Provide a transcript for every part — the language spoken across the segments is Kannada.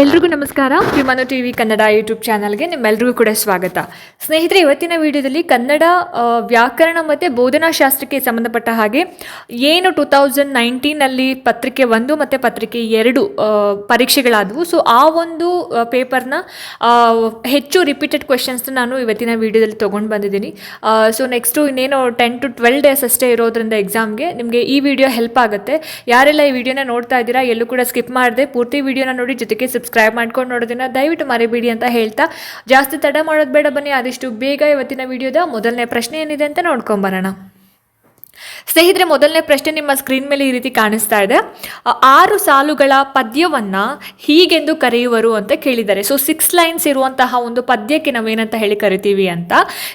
ಎಲ್ರಿಗೂ ನಮಸ್ಕಾರ. ವಿಮಾನ ಟಿ ವಿ ಕನ್ನಡ ಯೂಟ್ಯೂಬ್ ಚಾನಲ್ಗೆ ನಿಮ್ಮೆಲ್ಲರಿಗೂ ಕೂಡ ಸ್ವಾಗತ. ಸ್ನೇಹಿತರೆ, ಇವತ್ತಿನ ವಿಡಿಯೋದಲ್ಲಿ ಕನ್ನಡ ವ್ಯಾಕರಣ ಮತ್ತು ಬೋಧನಾಶಾಸ್ತ್ರಕ್ಕೆ ಸಂಬಂಧಪಟ್ಟ ಹಾಗೆ ಏನು ಟೂ ತೌಸಂಡ್ ನೈನ್ಟೀನಲ್ಲಿ ಪತ್ರಿಕೆ ಒಂದು ಮತ್ತು ಪತ್ರಿಕೆ ಎರಡು ಪರೀಕ್ಷೆಗಳಾದವು. ಸೊ ಆ ಒಂದು ಪೇಪರ್ನ ಹೆಚ್ಚು ರಿಪೀಟೆಡ್ ಕ್ವೆಶನ್ಸ್ನ ನಾನು ಇವತ್ತಿನ ವಿಡಿಯೋದಲ್ಲಿ ತೊಗೊಂಡು ಬಂದಿದ್ದೀನಿ. ಸೊ ನೆಕ್ಸ್ಟು ಇನ್ನೇನು ಟೆನ್ ಟು ಟ್ವೆಲ್ ಡೇಸ್ ಅಷ್ಟೇ ಇರೋದ್ರಿಂದ ಎಕ್ಸಾಮ್ಗೆ ನಿಮಗೆ ಈ ವಿಡಿಯೋ ಹೆಲ್ಪ್ ಆಗುತ್ತೆ. ಯಾರೆಲ್ಲ ಈ ವಿಡಿಯೋನ ನೋಡ್ತಾ ಇದ್ದೀರಾ, ಎಲ್ಲೂ ಕೂಡ ಸ್ಕಿಪ್ ಮಾಡದೆ, ಪೂರ್ತಿ ವಿಡಿಯೋನ ನೋಡಿ ಜೊತೆಗೆ ಸಬ್ಸ್ಕ್ರೈಬ್ ಮಾಡ್ಕೊಂಡು ನೋಡೋದನ್ನ ದಯವಿಟ್ಟು ಮರಿಬೇಡಿ ಅಂತ ಹೇಳ್ತಾ. ಜಾಸ್ತಿ ತಡ ಮಾಡೋದು ಬೇಡ ಬನ್ನಿ, ಆದಷ್ಟು ಬೇಗ ಇವತ್ತಿನ ವಿಡಿಯೋದ ಮೊದಲನೇ ಪ್ರಶ್ನೆ ಏನಿದೆ ಅಂತ ನೋಡ್ಕೊಂಬರೋಣ ಸ್ನೇಹಿತರೆ, ಮೊದಲನೇ ಪ್ರಶ್ನೆ ನಿಮ್ಮ ಸ್ಕ್ರೀನ್ ಮೇಲೆ ಈ ರೀತಿ ಕಾಣಿಸ್ತಾ ಇದೆ. ಆರು ಸಾಲುಗಳ ಪದ್ಯವನ್ನ ಹೀಗೆಂದು ಕರೆಯುವರು ಅಂತ ಕೇಳಿದ್ದಾರೆ. ಸೊ ಸಿಕ್ಸ್ ಲೈನ್ಸ್ ಇರುವಂತಹ ಒಂದು ಪದ್ಯಕ್ಕೆ ನಾವೇನಂತ ಹೇಳಿ ಕರಿತೀವಿ ಅಂತ.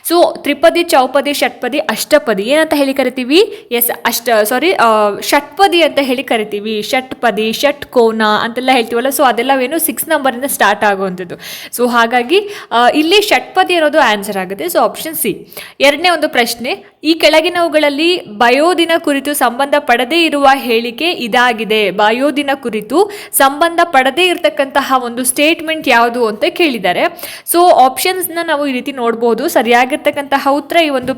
ಸೊ ತ್ರಿಪದಿ, ಚೌಪದಿ, ಷಟ್ಪದಿ, ಅಷ್ಟಪದಿ ಏನಂತ ಹೇಳಿ ಕರಿತೀವಿ? ಎಸ್ ಅಷ್ಟ ಸಾರಿ ಷಟ್ಪದಿ ಅಂತ ಹೇಳಿ ಕರಿತೀವಿ. ಷಟ್ಪದಿ, ಷಟ್ಕೋನ ಅಂತೆಲ್ಲ ಹೇಳ್ತೀವಲ್ಲ. ಸೊ ಅದೆಲ್ಲವೇನು ಸಿಕ್ಸ್ ನಂಬರಿಂದ ಸ್ಟಾರ್ಟ್ ಆಗುವಂಥದ್ದು. ಸೊ ಹಾಗಾಗಿ ಇಲ್ಲಿ ಷಟ್ಪದಿ ಇರೋದು ಆನ್ಸರ್ ಆಗುತ್ತೆ. ಸೊ ಆಪ್ಷನ್ ಸಿ ಎರಡನೇ ಒಂದು ಪ್ರಶ್ನೆ. ಈ ಕೆಳಗಿನವುಗಳಲ್ಲಿ ಬಯೋದಿನ ಕುರಿತು ಸಂಬಂಧ ಪಡದೇ ಇರುವ ಹೇಳಿಕೆ ಇದಾಗಿದೆ. ಬಯೋದಿನ ಕುರಿತು ಸಂಬಂಧ ಪಡದೇ ಇರತಕ್ಕಂತಹ ಒಂದು ಸ್ಟೇಟ್ಮೆಂಟ್ ಯಾವುದು ಅಂತ ಕೇಳಿದ್ದಾರೆ ಸೊ ಆಪ್ಷನ್ಸ್ನ ನಾವು ಈ ರೀತಿ ನೋಡ್ಬೋದು. ಸರಿಯಾಗಿರ್ತಕ್ಕಂತಹ ಉತ್ತರ ಈ ಒಂದು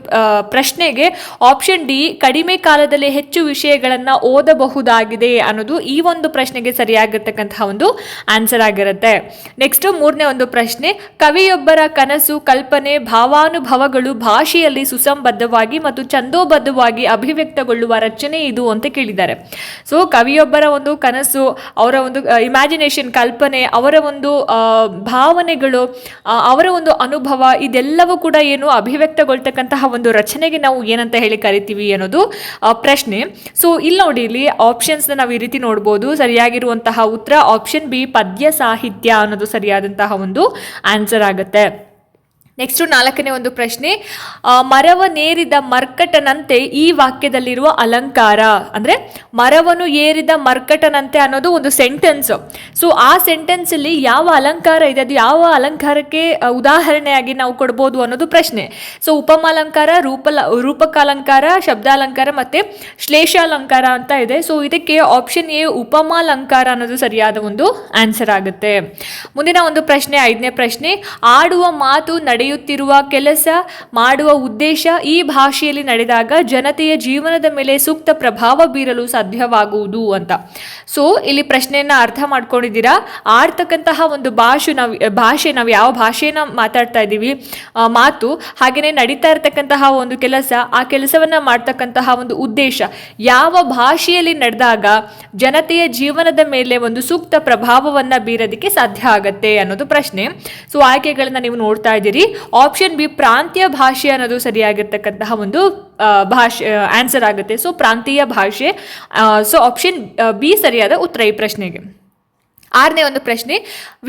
ಪ್ರಶ್ನೆಗೆ ಆಪ್ಷನ್ ಡಿ ಕಡಿಮೆ ಕಾಲದಲ್ಲಿ ಹೆಚ್ಚು ವಿಷಯಗಳನ್ನು ಓದಬಹುದಾಗಿದೆ ಅನ್ನೋದು ಈ ಒಂದು ಪ್ರಶ್ನೆಗೆ ಸರಿಯಾಗಿರ್ತಕ್ಕಂತಹ ಒಂದು ಆನ್ಸರ್ ಆಗಿರುತ್ತೆ. ನೆಕ್ಸ್ಟ್ ಮೂರನೇ ಒಂದು ಪ್ರಶ್ನೆ, ಕವಿಯೊಬ್ಬರ ಕನಸು ಕಲ್ಪನೆ, ಭಾವಾನುಭವಗಳು ಭಾಷೆಯಲ್ಲಿ ಸುಸಂಬದ್ಧವಾಗಿ ಮತ್ತು ಛಂದೋಬದ್ಧವಾಗಿ ಅಭಿವ್ಯಕ್ತಗೊಳ್ಳುವ ರಚನೆ ಇದು ಅಂತ ಕೇಳಿದ್ದಾರೆ. ಸೊ ಕವಿಯೊಬ್ಬರ ಒಂದು ಕನಸು, ಅವರ ಒಂದು ಇಮ್ಯಾಜಿನೇಷನ್ ಕಲ್ಪನೆ, ಅವರ ಒಂದು ಭಾವನೆಗಳು ಅವರ ಒಂದು ಅನುಭವ, ಇದೆಲ್ಲವೂ ಕೂಡ ಏನು ಅಭಿವ್ಯಕ್ತಗೊಳ್ತಕ್ಕಂತಹ ಒಂದು ರಚನೆಗೆ ನಾವು ಏನಂತ ಹೇಳಿ ಕರಿತೀವಿ ಅನ್ನೋದು ಪ್ರಶ್ನೆ. ಸೊ ಇಲ್ಲಿ ನೋಡಿ, ಇಲ್ಲಿ ಆಪ್ಷನ್ಸ್ನ ನಾವು ಈ ರೀತಿ ನೋಡ್ಬೋದು. ಸರಿಯಾಗಿರುವಂತಹ ಉತ್ತರ ಆಪ್ಷನ್ ಬಿ ಪದ್ಯ ಸಾಹಿತ್ಯ ಅನ್ನೋದು ಸರಿಯಾದಂತಹ ಒಂದು ಆನ್ಸರ್ ಆಗುತ್ತೆ. ನೆಕ್ಸ್ಟು ನಾಲ್ಕನೇ ಒಂದು ಪ್ರಶ್ನೆ ಮರವ ನೇರಿದ ಮರ್ಕಟನಂತೆ ಈ ವಾಕ್ಯದಲ್ಲಿರುವ ಅಲಂಕಾರ, ಅಂದರೆ ಮರವನ್ನು ಏರಿದ ಮರ್ಕಟನಂತೆ ಅನ್ನೋದು ಒಂದು ಸೆಂಟೆನ್ಸ್ ಸೊ ಆ ಸೆಂಟೆನ್ಸಲ್ಲಿ ಯಾವ ಅಲಂಕಾರ ಇದೆ, ಅದು ಯಾವ ಅಲಂಕಾರಕ್ಕೆ ಉದಾಹರಣೆಯಾಗಿ ನಾವು ಕೊಡ್ಬೋದು ಅನ್ನೋದು ಪ್ರಶ್ನೆ. ಸೊ ಉಪಮಾಲಂಕಾರ, ರೂಪಲ, ರೂಪಕಾಲಂಕಾರ, ಶಬ್ದಾಲಂಕಾರ ಮತ್ತು ಶ್ಲೇಷಾಲಂಕಾರ ಅಂತ ಇದೆ. ಸೊ ಇದಕ್ಕೆ ಆಪ್ಷನ್ ಎ ಉಪಮಾಲಂಕಾರ ಅನ್ನೋದು ಸರಿಯಾದ ಒಂದು ಆನ್ಸರ್ ಆಗುತ್ತೆ. ಮುಂದಿನ ಒಂದು ಪ್ರಶ್ನೆ, ಐದನೇ ಪ್ರಶ್ನೆ, ಆಡುವ ಮಾತು ನಡೆಯುತ್ತಿರುವ ಕೆಲಸ ಮಾಡುವ ಉದ್ದೇಶ ಈ ಭಾಷೆಯಲ್ಲಿ ನಡೆದಾಗ ಜನತೆಯ ಜೀವನದ ಮೇಲೆ ಸೂಕ್ತ ಪ್ರಭಾವ ಬೀರಲು ಸಾಧ್ಯವಾಗುವುದು ಅಂತ. ಸೊ ಇಲ್ಲಿ ಪ್ರಶ್ನೆಯನ್ನ ಅರ್ಥ ಮಾಡ್ಕೊಂಡಿದ್ದೀರಾ? ಆಡ್ತಕ್ಕಂತಹ ಒಂದು ಭಾಷೆ ನಾವು ಭಾಷೆ, ನಾವು ಯಾವ ಭಾಷೆನ ಮಾತಾಡ್ತಾ ಇದ್ದೀವಿ ಮಾತು ಹಾಗೆಯೇ ನಡೀತಾ ಇರ್ತಕ್ಕಂತಹ ಒಂದು ಕೆಲಸ, ಆ ಕೆಲಸವನ್ನ ಮಾಡ್ತಕ್ಕಂತಹ ಒಂದು ಉದ್ದೇಶ, ಯಾವ ಭಾಷೆಯಲ್ಲಿ ನಡೆದಾಗ ಜನತೆಯ ಜೀವನದ ಮೇಲೆ ಒಂದು ಸೂಕ್ತ ಪ್ರಭಾವವನ್ನ ಬೀರೋದಕ್ಕೆ ಸಾಧ್ಯ ಆಗತ್ತೆ ಅನ್ನೋದು ಪ್ರಶ್ನೆ. ಸೊ ಆಯ್ಕೆಗಳನ್ನ ನೀವು ನೋಡ್ತಾ ಇದ್ದೀರಿ. ಆಪ್ಷನ್ ಬಿ ಪ್ರಾಂತೀಯ ಭಾಷೆ ಅನ್ನೋದು ಸರಿಯಾಗಿರ್ತಕ್ಕಂತಹ ಒಂದು ಭಾಷೆ ಆನ್ಸರ್ ಆಗುತ್ತೆ. ಸೊ ಪ್ರಾಂತೀಯ ಭಾಷೆ ಸೊ ಆಪ್ಷನ್ ಬಿ ಸರಿಯಾದ ಉತ್ತರ ಈ ಪ್ರಶ್ನೆಗೆ. ಆರನೇ ಒಂದು ಪ್ರಶ್ನೆ,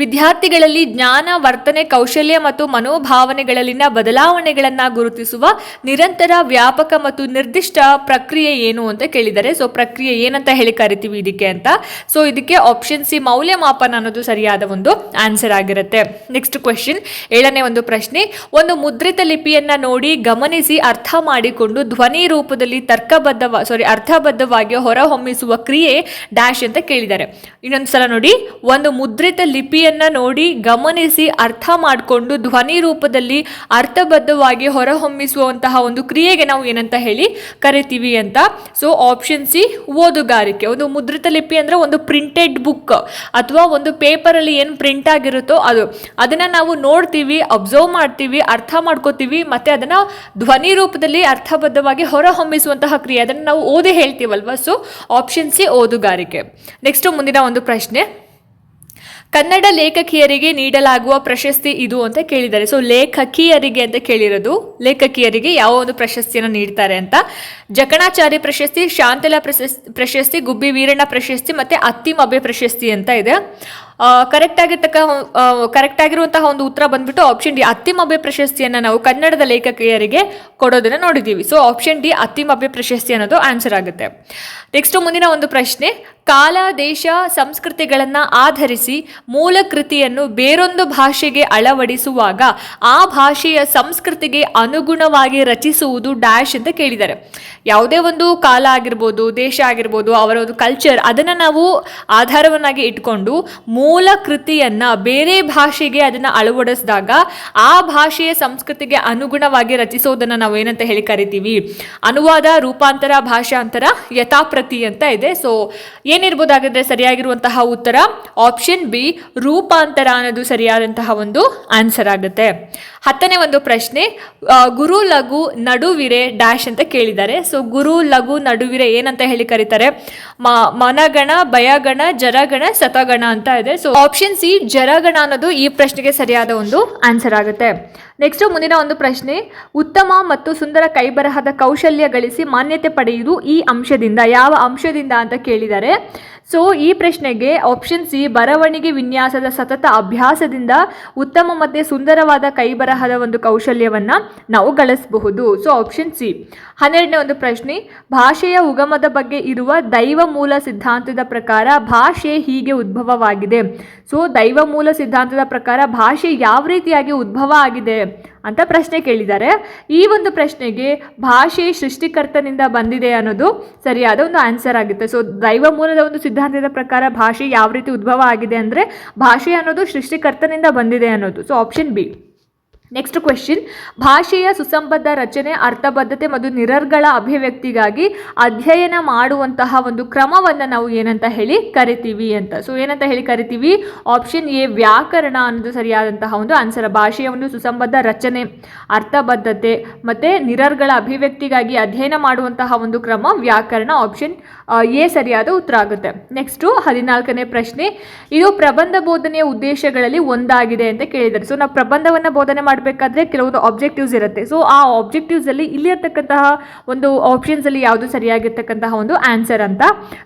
ವಿದ್ಯಾರ್ಥಿಗಳಲ್ಲಿ ಜ್ಞಾನ, ವರ್ತನೆ, ಕೌಶಲ್ಯ ಮತ್ತು ಮನೋಭಾವನೆಗಳಲ್ಲಿನ ಬದಲಾವಣೆಗಳನ್ನು ಗುರುತಿಸುವ ನಿರಂತರ, ವ್ಯಾಪಕ ಮತ್ತು ನಿರ್ದಿಷ್ಟ ಪ್ರಕ್ರಿಯೆ ಏನು ಅಂತ ಕೇಳಿದ್ದಾರೆ ಸೊ ಪ್ರಕ್ರಿಯೆ ಏನಂತ ಹೇಳಿ ಕರಿತೀವಿ ಇದಕ್ಕೆ ಅಂತ. ಸೊ ಇದಕ್ಕೆ ಆಪ್ಷನ್ ಸಿ ಮೌಲ್ಯಮಾಪನ ಅನ್ನೋದು ಸರಿಯಾದ ಒಂದು ಆನ್ಸರ್ ಆಗಿರುತ್ತೆ. ನೆಕ್ಸ್ಟ್ ಕ್ವೆಶನ್ ಏಳನೇ ಒಂದು ಪ್ರಶ್ನೆ, ಒಂದು ಮುದ್ರಿತ ಲಿಪಿಯನ್ನ ನೋಡಿ ಗಮನಿಸಿ ಅರ್ಥ ಮಾಡಿಕೊಂಡು ಧ್ವನಿ ರೂಪದಲ್ಲಿ ತರ್ಕಬದ್ಧ ಸಾರಿ ಅರ್ಥಬದ್ಧವಾಗಿ ಹೊರಹೊಮ್ಮಿಸುವ ಕ್ರಿಯೆ ಡ್ಯಾಶ್ ಅಂತ ಕೇಳಿದ್ದಾರೆ. ಇನ್ನೊಂದು ಸಲ ನೋಡಿ ಒಂದು ಮುದ್ರಿತ ಲಿಪಿಯನ್ನ ನೋಡಿ ಗಮನಿಸಿ ಅರ್ಥ ಮಾಡಿಕೊಂಡು ಧ್ವನಿ ರೂಪದಲ್ಲಿ ಅರ್ಥಬದ್ಧವಾಗಿ ಹೊರಹೊಮ್ಮಿಸುವಂತಹ ಒಂದು ಕ್ರಿಯೆಗೆ ನಾವು ಏನಂತ ಹೇಳಿ ಕರಿತೀವಿ ಅಂತ. ಸೊ ಆಪ್ಷನ್ ಸಿ ಓದುಗಾರಿಕೆ. ಒಂದು ಮುದ್ರಿತ ಲಿಪಿ ಅಂದ್ರೆ ಒಂದು ಪ್ರಿಂಟೆಡ್ ಬುಕ್ ಅಥವಾ ಒಂದು ಪೇಪರಲ್ಲಿ ಏನು ಪ್ರಿಂಟ್ ಆಗಿರುತ್ತೋ ಅದು. ಅದನ್ನ ನಾವು ನೋಡ್ತೀವಿ ಅಬ್ಸರ್ವ್ ಮಾಡ್ತೀವಿ, ಅರ್ಥ ಮಾಡ್ಕೋತೀವಿ, ಮತ್ತೆ ಅದನ್ನ ಧ್ವನಿ ರೂಪದಲ್ಲಿ ಅರ್ಥಬದ್ಧವಾಗಿ ಹೊರಹೊಮ್ಮಿಸುವಂತಹ ಕ್ರಿಯೆ. ಅದನ್ನು ನಾವು ಓದಿ ಹೇಳ್ತೀವಲ್ವ? ಸೊ ಆಪ್ಷನ್ ಸಿ ಓದುಗಾರಿಕೆ. ನೆಕ್ಸ್ಟ್ ಮುಂದಿನ ಒಂದು ಪ್ರಶ್ನೆ. ಕನ್ನಡ ಲೇಖಕಿಯರಿಗೆ ನೀಡಲಾಗುವ ಪ್ರಶಸ್ತಿ ಇದು ಅಂತ ಕೇಳಿದ್ದಾರೆ. ಸೊ ಲೇಖಕಿಯರಿಗೆ ಅಂತ ಕೇಳಿರೋದು, ಲೇಖಕಿಯರಿಗೆ ಯಾವ ಒಂದು ಪ್ರಶಸ್ತಿಯನ್ನು ನೀಡ್ತಾರೆ ಅಂತ. ಜಕಣಾಚಾರ್ಯ ಪ್ರಶಸ್ತಿ, ಶಾಂತಲಾ ಪ್ರಶಸ್ತಿ ಪ್ರಶಸ್ತಿ, ಗುಬ್ಬಿ ವೀರಣ್ಣ ಪ್ರಶಸ್ತಿ ಮತ್ತೆ ಅತ್ತಿಮಬ್ಬೆ ಪ್ರಶಸ್ತಿ ಅಂತ ಇದೆ. ಕರೆಕ್ಟ್ ಆಗಿರ್ತಕ್ಕ ಕರೆಕ್ಟ್ ಆಗಿರುವಂತಹ ಒಂದು ಉತ್ತರ ಬಂದ್ಬಿಟ್ಟು ಆಪ್ಷನ್ ಡಿ ಅತ್ತಿಮಬ್ಬೆ ಪ್ರಶಸ್ತಿಯನ್ನು ನಾವು ಕನ್ನಡದ ಲೇಖಕಿಯರಿಗೆ ಕೊಡೋದನ್ನ ನೋಡಿದ್ದೀವಿ. ಸೊ ಆಪ್ಷನ್ ಡಿ ಅತ್ತಿಮಬ್ಬೆ ಪ್ರಶಸ್ತಿ ಅನ್ನೋದು ಆನ್ಸರ್ ಆಗುತ್ತೆ. ನೆಕ್ಸ್ಟ್ ಮುಂದಿನ ಒಂದು ಪ್ರಶ್ನೆ, ಕಾಲ, ದೇಶ, ಸಂಸ್ಕೃತಿಗಳನ್ನು ಆಧರಿಸಿ ಮೂಲ ಕೃತಿಯನ್ನು ಬೇರೊಂದು ಭಾಷೆಗೆ ಅಳವಡಿಸುವಾಗ ಆ ಭಾಷೆಯ ಸಂಸ್ಕೃತಿಗೆ ಅನುಗುಣವಾಗಿ ರಚಿಸುವುದು ಡ್ಯಾಶ್ ಅಂತ ಕೇಳಿದ್ದಾರೆ. ಯಾವುದೇ ಒಂದು ಕಾಲ ಆಗಿರ್ಬೋದು, ದೇಶ ಆಗಿರ್ಬೋದು, ಅವರ ಒಂದು ಕಲ್ಚರ್ ಅದನ್ನು ನಾವು ಆಧಾರವನ್ನಾಗಿ ಇಟ್ಕೊಂಡು ಮೂಲ ಕೃತಿಯನ್ನ ಬೇರೆ ಭಾಷೆಗೆ ಅದನ್ನ ಅಳವಡಿಸಿದಾಗ ಆ ಭಾಷೆಯ ಸಂಸ್ಕೃತಿಗೆ ಅನುಗುಣವಾಗಿ ರಚಿಸೋದನ್ನ ನಾವು ಏನಂತ ಹೇಳಿ ಕರಿತೀವಿ. ಅನುವಾದ, ರೂಪಾಂತರ, ಭಾಷಾಂತರ, ಯಥಾಪ್ರತಿ ಅಂತ ಇದೆ. ಸೊ ಏನಿರ್ಬೋದಾಗಿದ್ರೆ ಸರಿಯಾಗಿರುವಂತಹ ಉತ್ತರ ಆಪ್ಷನ್ ಬಿ ರೂಪಾಂತರ ಅನ್ನೋದು ಸರಿಯಾದಂತಹ ಒಂದು ಆನ್ಸರ್ ಆಗುತ್ತೆ. ಹತ್ತನೇ ಒಂದು ಪ್ರಶ್ನೆ ಗುರು ಲಘು ನಡುವಿರೆ ಡ್ಯಾಶ್ ಅಂತ ಕೇಳಿದ್ದಾರೆ. ಸೊ ಗುರು ಲಘು ನಡುವಿರೆ ಏನಂತ ಹೇಳಿ ಕರೀತಾರೆ? ಮನಗಣ, ಭಯಗಣ, ಜರಗಣ ಸತಗಣ ಅಂತ ಇದೆ. ಸೊ ಆಪ್ಷನ್ ಸಿ ಜರಗಣ ಅನ್ನೋದು ಈ ಪ್ರಶ್ನೆಗೆ ಸರಿಯಾದ ಒಂದು ಆನ್ಸರ್ ಆಗುತ್ತೆ. ನೆಕ್ಸ್ಟ್ ಮುಂದಿನ ಒಂದು ಪ್ರಶ್ನೆ, ಉತ್ತಮ ಮತ್ತು ಸುಂದರ ಕೈಬರಹದ ಕೌಶಲ್ಯ ಗಳಿಸಿ ಮಾನ್ಯತೆ ಪಡೆಯುವುದು ಈ ಅಂಶದಿಂದ, ಯಾವ ಅಂಶದಿಂದ ಅಂತ ಕೇಳಿದ್ದಾರೆ ಸೊ ಈ ಪ್ರಶ್ನೆಗೆ ಆಪ್ಷನ್ ಸಿ ಬರವಣಿಗೆ ವಿನ್ಯಾಸದ ಸತತ ಅಭ್ಯಾಸದಿಂದ ಉತ್ತಮ ಮತ್ತು ಸುಂದರವಾದ ಕೈಬರಹದ ಒಂದು ಕೌಶಲ್ಯವನ್ನ ನಾವು ಗಳಿಸಬಹುದು. ಸೊ ಆಪ್ಷನ್ ಸಿ ಹನ್ನೆರಡನೇ ಒಂದು ಪ್ರಶ್ನೆ. ಭಾಷೆಯ ಉಗಮದ ಬಗ್ಗೆ ಇರುವ ದೈವ ಮೂಲ ಸಿದ್ಧಾಂತದ ಪ್ರಕಾರ ಭಾಷೆ ಹೀಗೆ ಉದ್ಭವವಾಗಿದೆ. ಸೊ ದೈವ ಮೂಲ ಸಿದ್ಧಾಂತದ ಪ್ರಕಾರ ಭಾಷೆ ಯಾವ ರೀತಿಯಾಗಿ ಉದ್ಭವ ಆಗಿದೆ ಅಂತ ಪ್ರಶ್ನೆ ಕೇಳಿದ್ದಾರೆ. ಈ ಒಂದು ಪ್ರಶ್ನೆಗೆ ಭಾಷೆ ಸೃಷ್ಟಿಕರ್ತನಿಂದ ಬಂದಿದೆ ಅನ್ನೋದು ಸರಿಯಾದ ಒಂದು ಆನ್ಸರ್ ಆಗುತ್ತೆ. ಸೊ ದೈವ ಮೂಲದ ಒಂದು ಸಿದ್ಧಾಂತದ ಪ್ರಕಾರ ಭಾಷೆ ಯಾವ ರೀತಿ ಉದ್ಭವ ಆಗಿದೆ ಅಂದರೆ ಭಾಷೆ ಅನ್ನೋದು ಸೃಷ್ಟಿಕರ್ತನಿಂದ ಬಂದಿದೆ ಅನ್ನೋದು. So option B next question ಭಾಷೆಯ ಸುಸಂಬದ್ಧ ರಚನೆ, ಅರ್ಥಬದ್ಧತೆ ಮತ್ತು ನಿರರ್ಗಳ ಅಭಿವ್ಯಕ್ತಿಗಾಗಿ ಅಧ್ಯಯನ ಮಾಡುವಂತಹ ಒಂದು ಕ್ರಮವನ್ನು ನಾವು ಏನಂತ ಹೇಳಿ ಕರಿತೀವಿ ಅಂತ. ಸೊ ಏನಂತ ಹೇಳಿ ಕರಿತೀವಿ? ಆಪ್ಷನ್ ಎ ವ್ಯಾಕರಣ ಅನ್ನೋದು ಸರಿಯಾದಂತಹ ಒಂದು ಆನ್ಸರ್ ಭಾಷೆಯ ಒಂದು ಸುಸಂಬದ್ಧ ರಚನೆ, ಅರ್ಥಬದ್ಧತೆ ಮತ್ತು ನಿರರ್ಗಳ ಅಭಿವ್ಯಕ್ತಿಗಾಗಿ ಅಧ್ಯಯನ ಮಾಡುವಂತಹ ಒಂದು ಕ್ರಮ, ವ್ಯಾಕರಣ. ಆಪ್ಷನ್ ಎ ಸರಿಯಾದ ಉತ್ತರ ಆಗುತ್ತೆ. ನೆಕ್ಸ್ಟು ಹದಿನಾಲ್ಕನೇ ಪ್ರಶ್ನೆ. ಇದು ಪ್ರಬಂಧ ಬೋಧನೆಯ ಉದ್ದೇಶಗಳಲ್ಲಿ ಒಂದಾಗಿದೆ ಅಂತ ಕೇಳಿದ್ದಾರೆ. ಸೊ ನಾವು ಪ್ರಬಂಧವನ್ನು ಬೋಧನೆ ಮಾಡಬೇಕಾದ್ರೆ ಕೆಲವೊಂದು ಆಬ್ಜೆಕ್ಟಿವ್ಸ್ ಇರುತ್ತೆ. ಸೊ ಆ ಆಬ್ಜೆಕ್ಟಿವ್ಸ್ ಅಲ್ಲಿ ಇಲ್ಲಿರ್ತಕ್ಕಂತಹ ಒಂದು ಆಪ್ಷನ್ಸ್ ಅಲ್ಲಿ ಯಾವುದು ಸರಿಯಾಗಿರ್ತಕ್ಕಂತಹ ಒಂದು ಆನ್ಸರ್ ಅಂತ.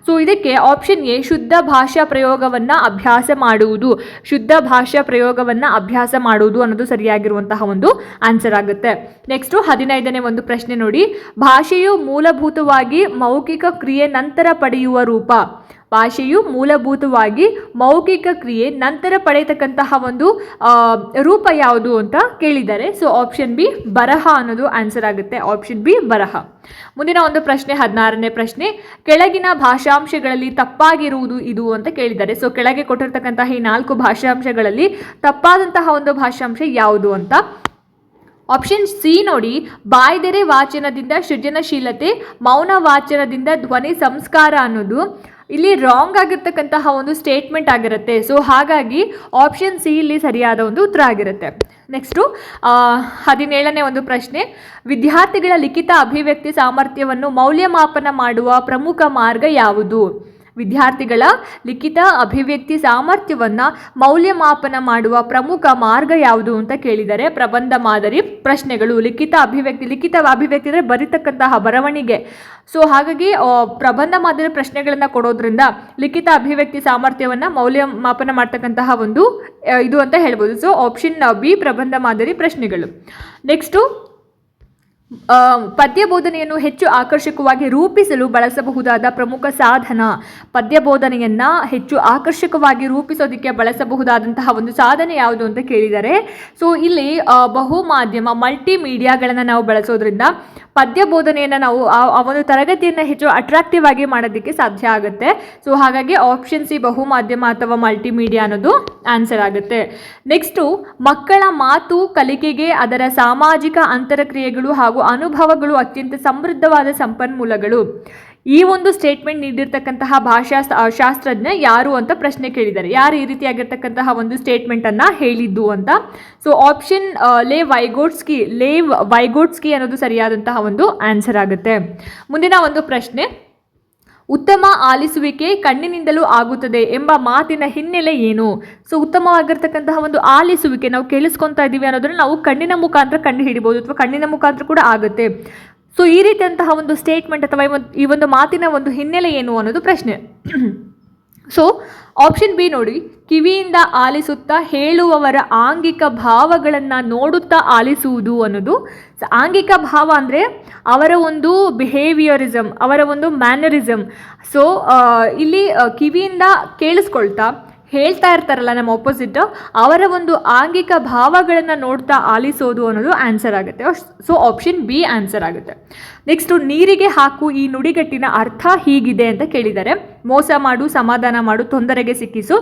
ಸೊ ಇದಕ್ಕೆ ಆಪ್ಷನ್ ಎ ಶುದ್ಧ ಭಾಷಾ ಪ್ರಯೋಗವನ್ನ ಅಭ್ಯಾಸ ಮಾಡುವುದು. ಶುದ್ಧ ಭಾಷಾ ಪ್ರಯೋಗವನ್ನ ಅಭ್ಯಾಸ ಮಾಡುವುದು ಅನ್ನೋದು ಸರಿಯಾಗಿರುವಂತಹ ಒಂದು ಆನ್ಸರ್ ಆಗುತ್ತೆ. ನೆಕ್ಸ್ಟ್ ಹದಿನೈದನೇ ಒಂದು ಪ್ರಶ್ನೆ ನೋಡಿ. ಭಾಷೆಯು ಮೂಲಭೂತವಾಗಿ ಮೌಖಿಕ ಕ್ರಿಯೆ ನಂತರ ಪಡೆಯುವ ರೂಪ. ಭಾಷೆಯು ಮೂಲಭೂತವಾಗಿ ಮೌಖಿಕ ಕ್ರಿಯೆ, ನಂತರ ಪಡೆಯತಕ್ಕಂತಹ ಒಂದು ರೂಪ ಯಾವುದು ಅಂತ ಕೇಳಿದ್ದಾರೆ ಸೊ ಆಪ್ಷನ್ ಬಿ ಬರಹ ಅನ್ನೋದು ಆನ್ಸರ್ ಆಗುತ್ತೆ. ಆಪ್ಷನ್ ಬಿ ಬರಹ. ಮುಂದಿನ ಒಂದು ಪ್ರಶ್ನೆ, ಹದಿನಾರನೇ ಪ್ರಶ್ನೆ. ಕೆಳಗಿನ ಭಾಷಾಂಶಗಳಲ್ಲಿ ತಪ್ಪಾಗಿರುವುದು ಇದು ಅಂತ ಕೇಳಿದ್ದಾರೆ ಸೊ ಕೆಳಗೆ ಕೊಟ್ಟಿರ್ತಕ್ಕಂತಹ ಈ ನಾಲ್ಕು ಭಾಷಾಂಶಗಳಲ್ಲಿ ತಪ್ಪಾದಂತಹ ಒಂದು ಭಾಷಾಂಶ ಯಾವುದು ಅಂತ ಆಪ್ಷನ್ ಸಿ ನೋಡಿ, ಬಾಯ್ದೆರೆ ವಾಚನದಿಂದ ಸೃಜನಶೀಲತೆ, ಮೌನ ವಾಚನದಿಂದ ಧ್ವನಿ ಸಂಸ್ಕಾರ ಅನ್ನೋದು. ಇಲ್ಲಿ ರಾಂಗ್ ಆಗಿರ್ತಕ್ಕಂತಹ ಒಂದು ಸ್ಟೇಟ್ಮೆಂಟ್ ಆಗಿರುತ್ತೆ. ಸೊ ಹಾಗಾಗಿ ಆಪ್ಷನ್ ಸಿ ಇಲ್ಲಿ ಸರಿಯಾದ ಒಂದು ಉತ್ತರ ಆಗಿರುತ್ತೆ. ನೆಕ್ಸ್ಟು ಹದಿನೇಳನೇ ಒಂದು ಪ್ರಶ್ನೆ. ವಿದ್ಯಾರ್ಥಿಗಳ ಲಿಖಿತ ಅಭಿವ್ಯಕ್ತಿ ಸಾಮರ್ಥ್ಯವನ್ನು ಮೌಲ್ಯಮಾಪನ ಮಾಡುವ ಪ್ರಮುಖ ಮಾರ್ಗ ಯಾವುದು? ವಿದ್ಯಾರ್ಥಿಗಳ ಲಿಖಿತ ಅಭಿವ್ಯಕ್ತಿ ಸಾಮರ್ಥ್ಯವನ್ನು ಮೌಲ್ಯಮಾಪನ ಮಾಡುವ ಪ್ರಮುಖ ಮಾರ್ಗ ಯಾವುದು ಅಂತ ಕೇಳಿದರೆ ಪ್ರಬಂಧ ಮಾದರಿ ಪ್ರಶ್ನೆಗಳು, ಲಿಖಿತ ಅಭಿವ್ಯಕ್ತಿ ಲಿಖಿತ ಅಭಿವ್ಯಕ್ತಿ ಅಂದರೆ ಬರಿತಕ್ಕಂತಹ ಬರವಣಿಗೆ. ಸೊ ಹಾಗಾಗಿ ಪ್ರಬಂಧ ಮಾದರಿ ಪ್ರಶ್ನೆಗಳನ್ನು ಕೊಡೋದ್ರಿಂದ ಲಿಖಿತ ಅಭಿವ್ಯಕ್ತಿ ಸಾಮರ್ಥ್ಯವನ್ನು ಮೌಲ್ಯಮಾಪನ ಮಾಡ್ತಕ್ಕಂತಹ ಒಂದು ಇದು ಅಂತ ಹೇಳ್ಬೋದು. ಸೊ ಆಪ್ಷನ್ ಬಿ ಪ್ರಬಂಧ ಮಾದರಿ ಪ್ರಶ್ನೆಗಳು. ನೆಕ್ಸ್ಟು ಪದ್ಯ ಬೋಧನೆಯನ್ನು ಹೆಚ್ಚು ಆಕರ್ಷಕವಾಗಿ ರೂಪಿಸಲು ಬಳಸಬಹುದಾದ ಪ್ರಮುಖ ಸಾಧನ. ಪದ್ಯ ಬೋಧನೆಯನ್ನು ಹೆಚ್ಚು ಆಕರ್ಷಕವಾಗಿ ರೂಪಿಸೋದಕ್ಕೆ ಬಳಸಬಹುದಾದಂತಹ ಒಂದು ಸಾಧನೆ ಯಾವುದು ಅಂತ ಕೇಳಿದರೆ, ಸೊ ಇಲ್ಲಿ ಬಹು ಮಾಧ್ಯಮ ಮಲ್ಟಿ ಮೀಡಿಯಾಗಳನ್ನು ನಾವು ಬಳಸೋದ್ರಿಂದ ಪದ್ಯ ಬೋಧನೆಯನ್ನು ನಾವು ಆ ಒಂದು ತರಗತಿಯನ್ನು ಹೆಚ್ಚು ಅಟ್ರಾಕ್ಟಿವ್ ಆಗಿ ಮಾಡೋದಕ್ಕೆ ಸಾಧ್ಯ ಆಗುತ್ತೆ. ಸೊ ಹಾಗಾಗಿ ಆಪ್ಷನ್ ಸಿ ಬಹು ಮಾಧ್ಯಮ ಅಥವಾ ಮಲ್ಟಿಮೀಡಿಯಾ ಅನ್ನೋದು ಆನ್ಸರ್ ಆಗುತ್ತೆ. ನೆಕ್ಸ್ಟು ಮಕ್ಕಳ ಮಾತು, ಕಲಿಕೆಗೆ ಅದರ ಸಾಮಾಜಿಕ ಅಂತರಕ್ರಿಯೆಗಳು ಹಾಗೂ ಅನುಭವಗಳು ಅತ್ಯಂತ ಸಮೃದ್ಧವಾದ ಸಂಪನ್ಮೂಲಗಳು. ಈ ಒಂದು ಸ್ಟೇಟ್ಮೆಂಟ್ ನೀಡಿರ್ತಕ್ಕಂತಹ ಭಾಷಾ ಶಾಸ್ತ್ರಜ್ಞ ಯಾರು ಅಂತ ಪ್ರಶ್ನೆ ಕೇಳಿದ್ದಾರೆ. ಯಾರು ಈ ರೀತಿಯಾಗಿರ್ತಕ್ಕಂತಹ ಒಂದು ಸ್ಟೇಟ್ಮೆಂಟನ್ನು ಹೇಳಿದ್ದು ಅಂತ? ಸೊ ಆಪ್ಷನ್ ಲೇ ವೈಗೋಟ್ಸ್ಕಿ ಲೇ ವೈಗೋಟ್ಸ್ಕಿ ಅನ್ನೋದು ಸರಿಯಾದಂತಹ ಒಂದು ಆನ್ಸರ್ ಆಗುತ್ತೆ. ಮುಂದಿನ ಒಂದು ಪ್ರಶ್ನೆ. ಉತ್ತಮ ಆಲಿಸುವಿಕೆ ಕಣ್ಣಿನಿಂದಲೂ ಆಗುತ್ತದೆ ಎಂಬ ಮಾತಿನ ಹಿನ್ನೆಲೆ ಏನು? ಸೊ ಉತ್ತಮವಾಗಿರ್ತಕ್ಕಂತಹ ಒಂದು ಆಲಿಸುವಿಕೆ ನಾವು ಕೇಳಿಸ್ಕೊತಾ ಇದ್ದೀವಿ ಅನ್ನೋದನ್ನು ನಾವು ಕಣ್ಣಿನ ಮುಖಾಂತರ ಕಂಡು ಹಿಡಿಬೋದು ಅಥವಾ ಕಣ್ಣಿನ ಮುಖಾಂತರ ಕೂಡ ಆಗುತ್ತೆ. ಸೊ ಈ ರೀತಿಯಂತಹ ಒಂದು ಸ್ಟೇಟ್ಮೆಂಟ್ ಅಥವಾ ಈ ಒಂದು ಮಾತಿನ ಒಂದು ಹಿನ್ನೆಲೆ ಏನು ಅನ್ನೋದು ಪ್ರಶ್ನೆ. ಸೊ ಆಪ್ಷನ್ ಬಿ ನೋಡಿ, ಕಿವಿಯಿಂದ ಆಲಿಸುತ್ತಾ ಹೇಳುವವರ ಆಂಗಿಕ ಭಾವಗಳನ್ನು ನೋಡುತ್ತಾ ಆಲಿಸುವುದು ಅನ್ನೋದು. ಆಂಗಿಕ ಭಾವ ಅಂದರೆ ಅವರ ಒಂದು ಬಿಹೇವಿಯರಿಸಮ್ ಅವರ ಒಂದು ಮ್ಯಾನರಿಸಮ್ ಸೊ ಇಲ್ಲಿ ಕಿವಿಯಿಂದ ಕೇಳಿಸ್ಕೊಳ್ತಾ ಹೇಳ್ತಾ ಇರ್ತಾರಲ್ಲ ನಮ್ಮ ಆಪೋಸಿಟ್ ಅವರ ಒಂದು ಆಂಗಿಕ ಭಾವಗಳನ್ನು ನೋಡ್ತಾ ಆಲಿಸೋದು ಅನ್ನೋದು ಆನ್ಸರ್ ಆಗುತ್ತೆ. ಸೊ ಆಪ್ಷನ್ ಬಿ ಆನ್ಸರ್ ಆಗುತ್ತೆ. ನೆಕ್ಸ್ಟು ನೀರಿಗೆ ಹಾಕು, ಈ ನುಡಿಗಟ್ಟಿನ ಅರ್ಥ ಹೀಗಿದೆ ಅಂತ ಕೇಳಿದ್ದಾರೆ. ಮೋಸ ಮಾಡು, ಸಮಾಧಾನ ಮಾಡು, ತೊಂದರೆಗೆ ಸಿಕ್ಕಿಸು.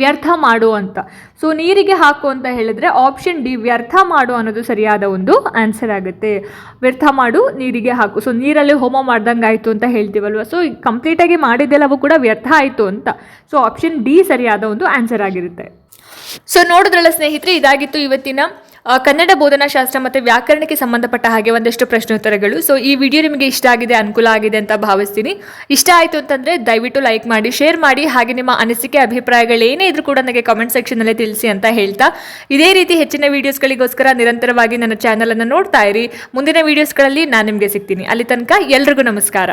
ವ್ಯರ್ಥ ಮಾಡು ಅಂತ. ಸೊ ನೀರಿಗೆ ಹಾಕು ಅಂತ ಹೇಳಿದ್ರೆ ಆಪ್ಷನ್ ಡಿ ವ್ಯರ್ಥ ಮಾಡು ಅನ್ನೋದು ಸರಿಯಾದ ಒಂದು ಆನ್ಸರ್ ಆಗುತ್ತೆ. ವ್ಯರ್ಥ ಮಾಡು, ನೀರಿಗೆ ಹಾಕು. ಸೊ ನೀರಲ್ಲಿ ಹೋಮ ಮಾಡ್ದಂಗೆ ಆಯಿತು ಅಂತ ಹೇಳ್ತೀವಲ್ವ? ಸೊ ಕಂಪ್ಲೀಟಾಗಿ ಮಾಡಿದ್ದೆಲ್ಲವೂ ಕೂಡ ವ್ಯರ್ಥ ಆಯಿತು ಅಂತ. ಸೊ ಆಪ್ಷನ್ ಡಿ ಸರಿಯಾದ ಒಂದು ಆನ್ಸರ್ ಆಗಿರುತ್ತೆ. ಸೊ ನೋಡಿದ್ರಲ್ಲ ಸ್ನೇಹಿತರೆ, ಇದಾಗಿತ್ತು ಇವತ್ತಿನ ಕನ್ನಡ ಬೋಧನಾಶಾಸ್ತ್ರ ಮತ್ತು ವ್ಯಾಕರಣಕ್ಕೆ ಸಂಬಂಧಪಟ್ಟ ಹಾಗೆ ಒಂದಷ್ಟು ಪ್ರಶ್ನೋತ್ತರಗಳು. ಸೊ ಈ ವಿಡಿಯೋ ನಿಮಗೆ ಇಷ್ಟ ಆಗಿದೆ, ಅನುಕೂಲ ಆಗಿದೆ ಅಂತ ಭಾವಿಸ್ತೀನಿ. ಇಷ್ಟ ಆಯಿತು ಅಂತಂದರೆ ದಯವಿಟ್ಟು ಲೈಕ್ ಮಾಡಿ ಶೇರ್ ಮಾಡಿ, ಹಾಗೆ ನಿಮ್ಮ ಅನಿಸಿಕೆ, ಅಭಿಪ್ರಾಯಗಳು ಏನೇ ಇದ್ರೂ ಕೂಡ ನನಗೆ ಕಮೆಂಟ್ ಸೆಕ್ಷನ್ನಲ್ಲೇ ತಿಳಿಸಿ ಅಂತ ಹೇಳ್ತಾ. ಇದೇ ರೀತಿ ಹೆಚ್ಚಿನ ವೀಡಿಯೋಸ್ಗಳಿಗೋಸ್ಕರ ನಿರಂತರವಾಗಿ ನನ್ನ ಚಾನಲನ್ನು ನೋಡ್ತಾ ಇರಿ. ಮುಂದಿನ ವೀಡಿಯೋಸ್ಗಳಲ್ಲಿ ನಾನು ನಿಮಗೆ ಸಿಗ್ತೀನಿ. ಅಲ್ಲಿ ತನಕ ಎಲ್ರಿಗೂ ನಮಸ್ಕಾರ.